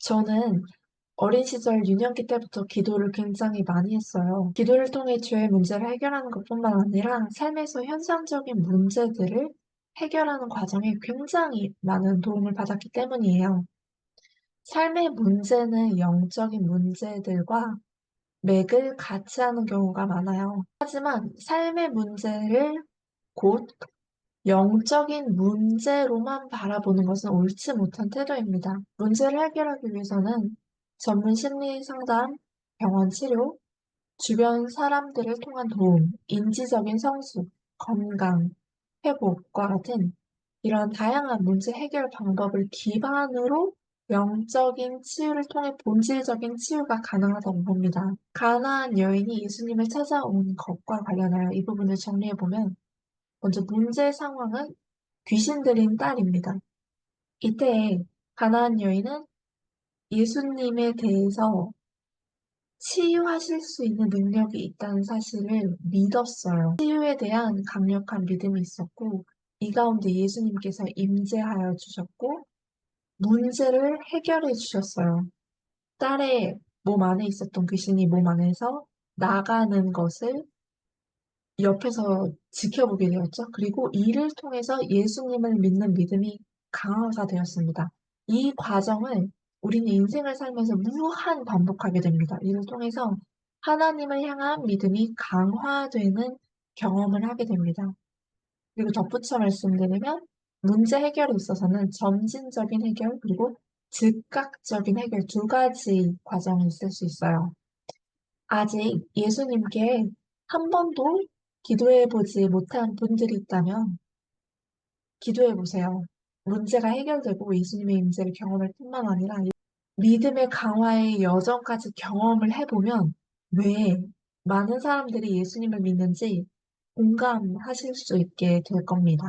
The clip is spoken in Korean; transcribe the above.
저는 어린 시절 유년기 때부터 기도를 굉장히 많이 했어요. 기도를 통해 죄의 문제를 해결하는 것뿐만 아니라 삶에서 현상적인 문제들을 해결하는 과정에 굉장히 많은 도움을 받았기 때문이에요. 삶의 문제는 영적인 문제들과 맥을 같이 하는 경우가 많아요. 하지만 삶의 문제를 곧 영적인 문제로만 바라보는 것은 옳지 못한 태도입니다. 문제를 해결하기 위해서는 전문 심리 상담, 병원 치료, 주변 사람들을 통한 도움, 인지적인 성숙, 건강, 회복과 같은 이런 다양한 문제 해결 방법을 기반으로 영적인 치유를 통해 본질적인 치유가 가능하다고 봅니다. 가나안 여인이 예수님을 찾아온 것과 관련하여 이 부분을 정리해보면 먼저 문제 상황은 귀신 들린 딸입니다. 이때 가나안 여인은 예수님에 대해서 치유하실 수 있는 능력이 있다는 사실을 믿었어요. 치유에 대한 강력한 믿음이 있었고 이 가운데 예수님께서 임재하여 주셨고 문제를 해결해 주셨어요. 딸의 몸 안에 있었던 귀신이 몸 안에서 나가는 것을 옆에서 지켜보게 되었죠. 그리고 이를 통해서 예수님을 믿는 믿음이 강화가 되었습니다. 이 과정을 우리는 인생을 살면서 무한 반복하게 됩니다. 이를 통해서 하나님을 향한 믿음이 강화되는 경험을 하게 됩니다. 그리고 덧붙여 말씀드리면 문제 해결에 있어서는 점진적인 해결 그리고 즉각적인 해결 두 가지 과정이 있을 수 있어요. 아직 예수님께 한 번도 기도해 보지 못한 분들이 있다면 기도해 보세요. 문제가 해결되고 예수님의 임재를 경험할 뿐만 아니라 믿음의 강화의 여정까지 경험을 해보면 왜 많은 사람들이 예수님을 믿는지 공감하실 수 있게 될 겁니다.